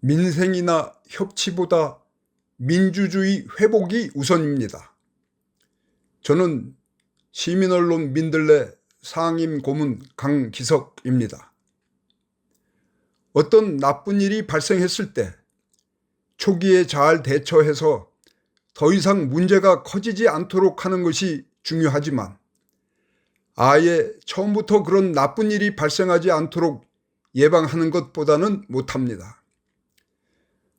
민생이나 협치보다 민주주의 회복이 우선입니다. 저는 시민언론 민들레 상임 고문 강기석입니다. 어떤 나쁜 일이 발생했을 때 초기에 잘 대처해서 더 이상 문제가 커지지 않도록 하는 것이 중요하지만 아예 처음부터 그런 나쁜 일이 발생하지 않도록 예방하는 것보다는 못합니다.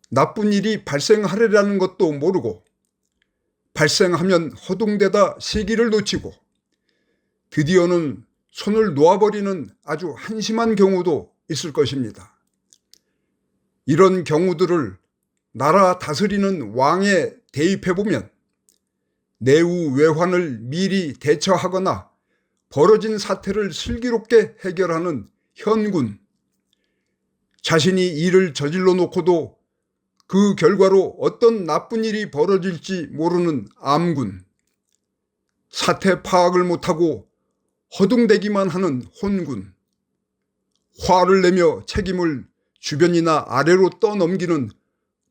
나쁜 일이 발생하리라는 것도 모르고 발생하면 허둥대다 시기를 놓치고 드디어는 손을 놓아버리는 아주 한심한 경우도 있을 것입니다. 이런 경우들을 나라 다스리는 왕에 대입해보면 내후 외환을 미리 대처하거나 벌어진 사태를 슬기롭게 해결하는 현군, 자신이 일을 저질러 놓고도 그 결과로 어떤 나쁜 일이 벌어질지 모르는 암군, 사태 파악을 못하고 허둥대기만 하는 혼군, 화를 내며 책임을 주변이나 아래로 떠넘기는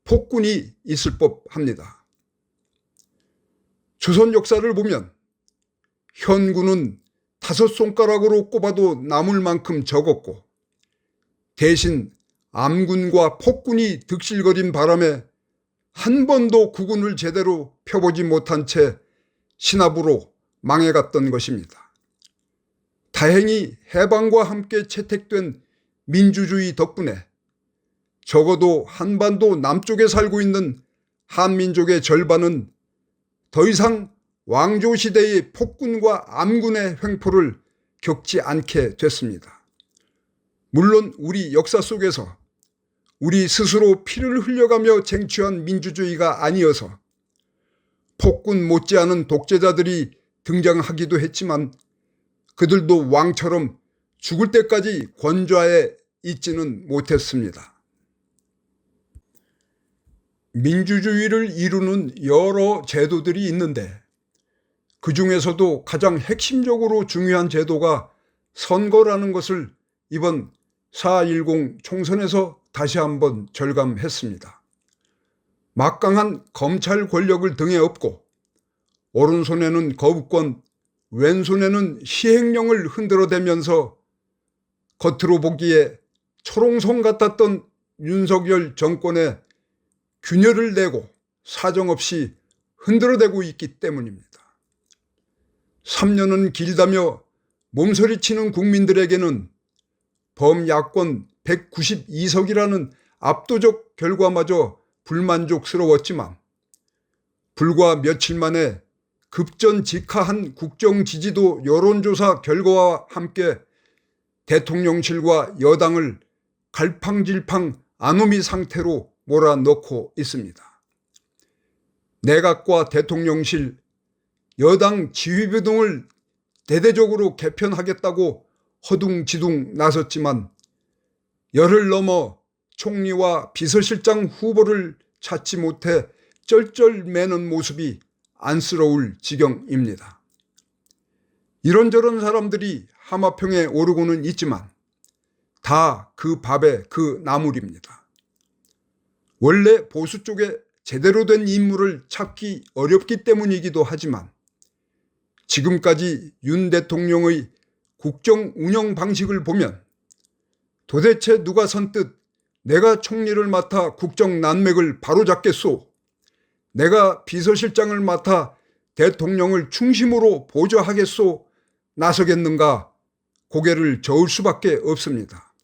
폭군이 있을 법합니다. 조선 역사를 보면 현군은 다섯 손가락으로 꼽아도 남을 만큼 적었고 대신 암군과 폭군이 득실거린 바람에 한 번도 국군을 제대로 펴보지 못한 채 신압으로 망해갔던 것입니다. 다행히 해방과 함께 채택된 민주주의 덕분에 적어도 한반도 남쪽에 살고 있는 한민족의 절반은 더 이상 왕조시대의 폭군과 암군의 횡포를 겪지 않게 됐습니다. 물론 우리 역사 속에서 우리 스스로 피를 흘려가며 쟁취한 민주주의가 아니어서 폭군 못지않은 독재자들이 등장하기도 했지만 그들도 왕처럼 죽을 때까지 권좌에 있지는 못했습니다. 민주주의를 이루는 여러 제도들이 있는데 그 중에서도 가장 핵심적으로 중요한 제도가 선거라는 것을 이번 4.10 총선에서 다시 한번 절감했습니다. 막강한 검찰 권력을 등에 업고 오른손에는 거부권, 왼손에는 시행령을 흔들어대면서 겉으로 보기에 초롱성 같았던 윤석열 정권에 균열을 내고 사정없이 흔들어대고 있기 때문입니다. 3년은 길다며 몸서리치는 국민들에게는 범야권 192석이라는 압도적 결과마저 불만족스러웠지만 불과 며칠 만에 급전직하한 국정 지지도 여론조사 결과와 함께 대통령실과 여당을 갈팡질팡 아노미 상태로 몰아넣고 있습니다. 내각과 대통령실, 여당 지휘부 등을 대대적으로 개편하겠다고 허둥지둥 나섰지만 열을 넘어 총리와 비서실장 후보를 찾지 못해 쩔쩔매는 모습이 안쓰러울 지경입니다. 이런저런 사람들이 하마평에 오르고는 있지만 다 그 밥의 그 나물입니다. 원래 보수 쪽에 제대로 된 인물을 찾기 어렵기 때문이기도 하지만 지금까지 윤 대통령의 국정 운영 방식을 보면 도대체 누가 선뜻 내가 총리를 맡아 국정 난맥을 바로잡겠소. 내가 비서실장을 맡아 대통령을 중심으로 보좌하겠소. 나서겠는가 고개를 저을 수밖에 없습니다.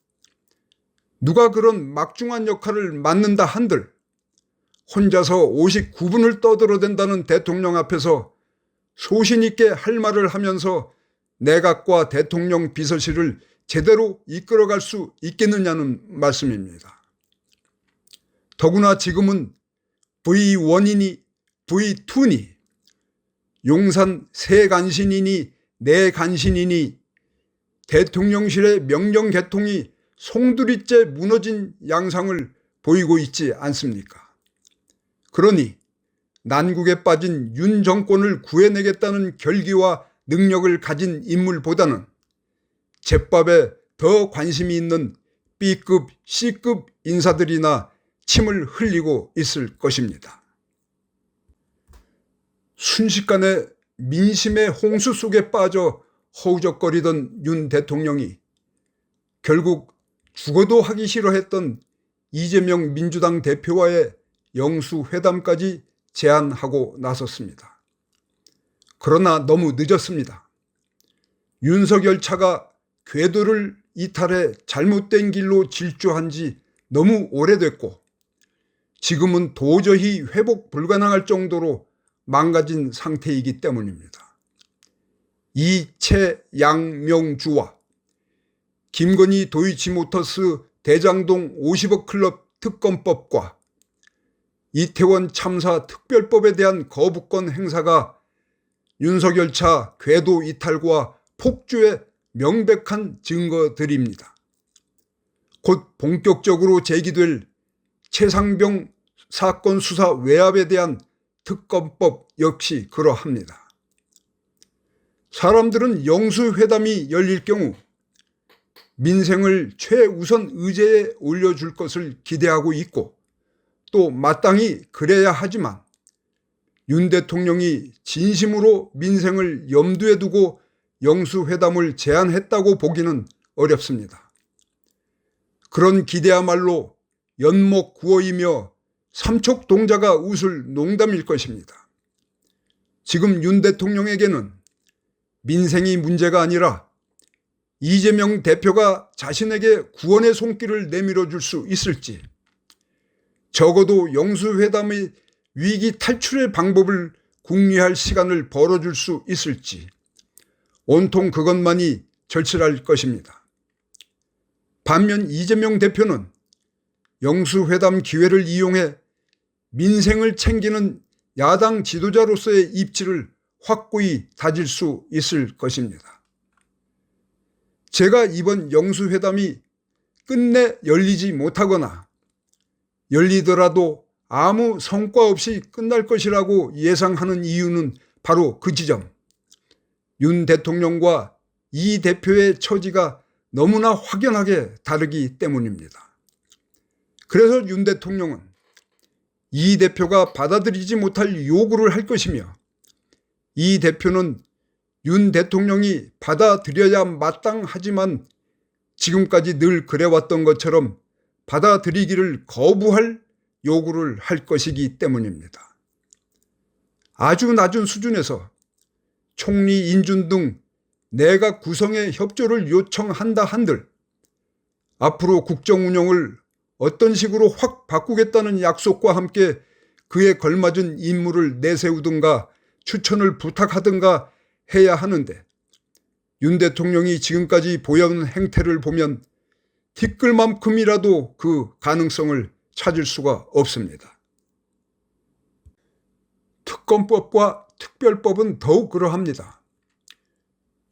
누가 그런 막중한 역할을 맡는다 한들 혼자서 59분을 떠들어댄다는 대통령 앞에서 소신 있게 할 말을 하면서 내각과 대통령 비서실을 제대로 이끌어갈 수 있겠느냐는 말씀입니다. 더구나 지금은 V1이니 V2니 용산 새 간신이니 내 간신이니 대통령실의 명령 개통이 송두리째 무너진 양상을 보이고 있지 않습니까? 그러니 난국에 빠진 윤 정권을 구해내겠다는 결기와 능력을 가진 인물보다는 제밥에 더 관심이 있는 B급, C급 인사들이나 침을 흘리고 있을 것입니다. 순식간에 민심의 홍수 속에 빠져 허우적거리던 윤 대통령이 결국 죽어도 하기 싫어했던 이재명 민주당 대표와의 영수회담까지 제안하고 나섰습니다. 그러나 너무 늦었습니다. 윤석열 차가 궤도를 이탈해 잘못된 길로 질주한 지 너무 오래됐고 지금은 도저히 회복 불가능할 정도로 망가진 상태이기 때문입니다. 이채양명주와 김건희 도이치모터스 대장동 50억 클럽 특검법과 이태원 참사 특별법에 대한 거부권 행사가 윤석열 차 궤도 이탈과 폭주의 명백한 증거들입니다. 곧 본격적으로 제기될 최상병 사건 수사 외압에 대한 특검법 역시 그러합니다. 사람들은 영수회담이 열릴 경우 민생을 최우선 의제에 올려줄 것을 기대하고 있고 또 마땅히 그래야 하지만 윤 대통령이 진심으로 민생을 염두에 두고 영수회담을 제안했다고 보기는 어렵습니다. 그런 기대야말로 연목 구호이며 삼척 동자가 웃을 농담일 것입니다. 지금 윤 대통령에게는 민생이 문제가 아니라 이재명 대표가 자신에게 구원의 손길을 내밀어 줄 수 있을지 적어도 영수회담의 위기 탈출의 방법을 궁리할 시간을 벌어줄 수 있을지 온통 그것만이 절실할 것입니다. 반면 이재명 대표는 영수회담 기회를 이용해 민생을 챙기는 야당 지도자로서의 입지를 확고히 다질 수 있을 것입니다. 제가 이번 영수회담이 끝내 열리지 못하거나 열리더라도 아무 성과 없이 끝날 것이라고 예상하는 이유는 바로 그 지점. 윤 대통령과 이 대표의 처지가 너무나 확연하게 다르기 때문입니다. 그래서 윤 대통령은 이 대표가 받아들이지 못할 요구를 할 것이며 이 대표는 윤 대통령이 받아들여야 마땅하지만 지금까지 늘 그래왔던 것처럼 받아들이기를 거부할 요구를 할 것이기 때문입니다. 아주 낮은 수준에서 총리 인준 등 내각 구성의 협조를 요청한다 한들 앞으로 국정 운영을 어떤 식으로 확 바꾸겠다는 약속과 함께 그에 걸맞은 인물을 내세우든가 추천을 부탁하든가 해야 하는데 윤 대통령이 지금까지 보여온 행태를 보면 티끌만큼이라도 그 가능성을 찾을 수가 없습니다. 특검법과 특별법은 더욱 그러합니다.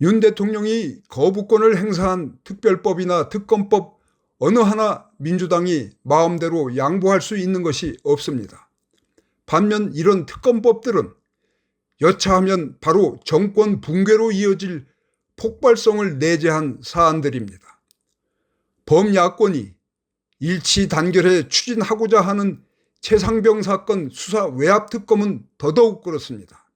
윤 대통령이 거부권을 행사한 특별법이나 특검법 어느 하나 민주당이 마음대로 양보할 수 있는 것이 없습니다. 반면 이런 특검법들은 여차하면 바로 정권 붕괴로 이어질 폭발성을 내재한 사안들입니다. 범야권이 일치 단결해 추진하고자 하는 최상병 사건 수사 외압 특검은 더더욱 그렇습니다.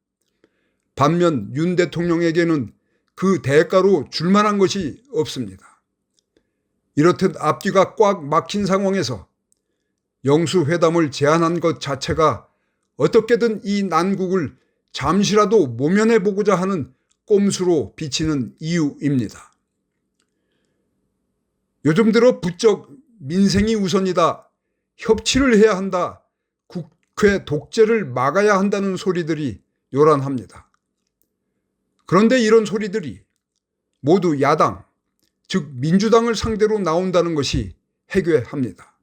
반면 윤 대통령에게는 그 대가로 줄만한 것이 없습니다. 이렇듯 앞뒤가 꽉 막힌 상황에서 영수회담을 제안한 것 자체가 어떻게든 이 난국을 잠시라도 모면해 보고자 하는 꼼수로 비치는 이유입니다. 요즘 들어 부쩍 민생이 우선이다. 협치를 해야 한다. 국회 독재를 막아야 한다는 소리들이 요란합니다. 그런데 이런 소리들이 모두 야당, 즉 민주당을 상대로 나온다는 것이 해괴합니다.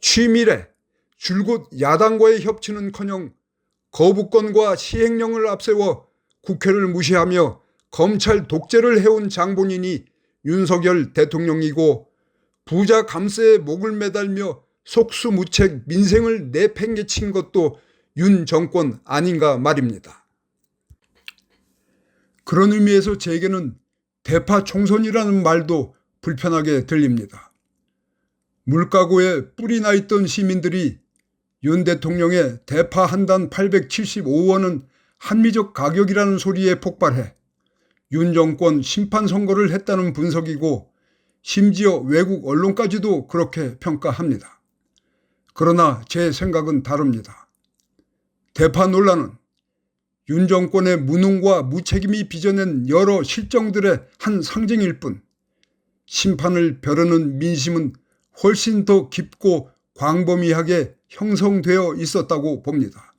취임 이래 줄곧 야당과의 협치는커녕 거부권과 시행령을 앞세워 국회를 무시하며 검찰 독재를 해온 장본인이 윤석열 대통령이고 부자 감세에 목을 매달며 속수무책 민생을 내팽개친 것도 윤 정권 아닌가 말입니다. 그런 의미에서 제게는 대파 총선이라는 말도 불편하게 들립니다. 물가고에 뿔이 나 있던 시민들이 윤 대통령의 대파 한 단 875원은 한미적 가격이라는 소리에 폭발해 윤 정권 심판 선거를 했다는 분석이고 심지어 외국 언론까지도 그렇게 평가합니다. 그러나 제 생각은 다릅니다. 대파 논란은 윤 정권의 무능과 무책임이 빚어낸 여러 실정들의 한 상징일 뿐 심판을 벼르는 민심은 훨씬 더 깊고 광범위하게 형성되어 있었다고 봅니다.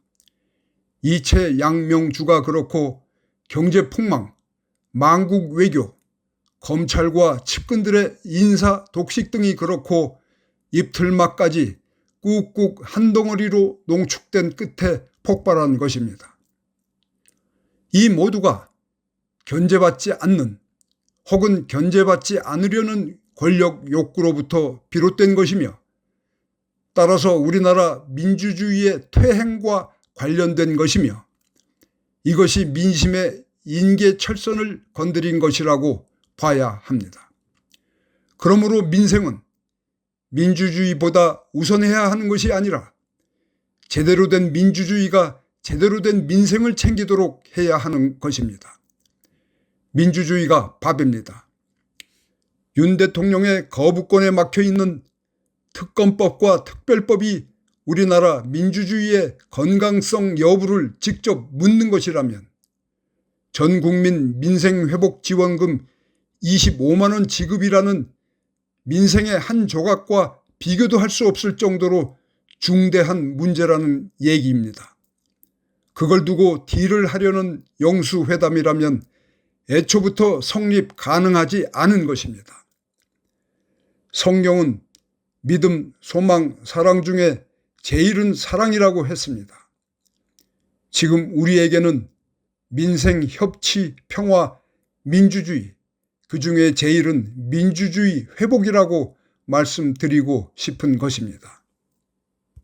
이채 양명주가 그렇고 경제 폭망, 망국 외교, 검찰과 측근들의 인사 독식 등이 그렇고 입틀막까지 꾹꾹 한 덩어리로 농축된 끝에 폭발한 것입니다. 이 모두가 견제받지 않는 혹은 견제받지 않으려는 권력 욕구로부터 비롯된 것이며 따라서 우리나라 민주주의의 퇴행과 관련된 것이며 이것이 민심의 인계 철선을 건드린 것이라고 봐야 합니다. 그러므로 민생은 민주주의보다 우선해야 하는 것이 아니라 제대로 된 민주주의가 제대로 된 민생을 챙기도록 해야 하는 것입니다. 민주주의가 밥입니다. 윤 대통령의 거부권에 막혀 있는 특검법과 특별법이 우리나라 민주주의의 건강성 여부를 직접 묻는 것이라면 전 국민 민생회복지원금 25만원 지급이라는 민생의 한 조각과 비교도 할 수 없을 정도로 중대한 문제라는 얘기입니다. 그걸 두고 딜을 하려는 영수회담이라면 애초부터 성립 가능하지 않은 것입니다. 성경은 믿음, 소망, 사랑 중에 제일은 사랑이라고 했습니다. 지금 우리에게는 민생, 협치, 평화, 민주주의, 그 중에 제일은 민주주의 회복이라고 말씀드리고 싶은 것입니다.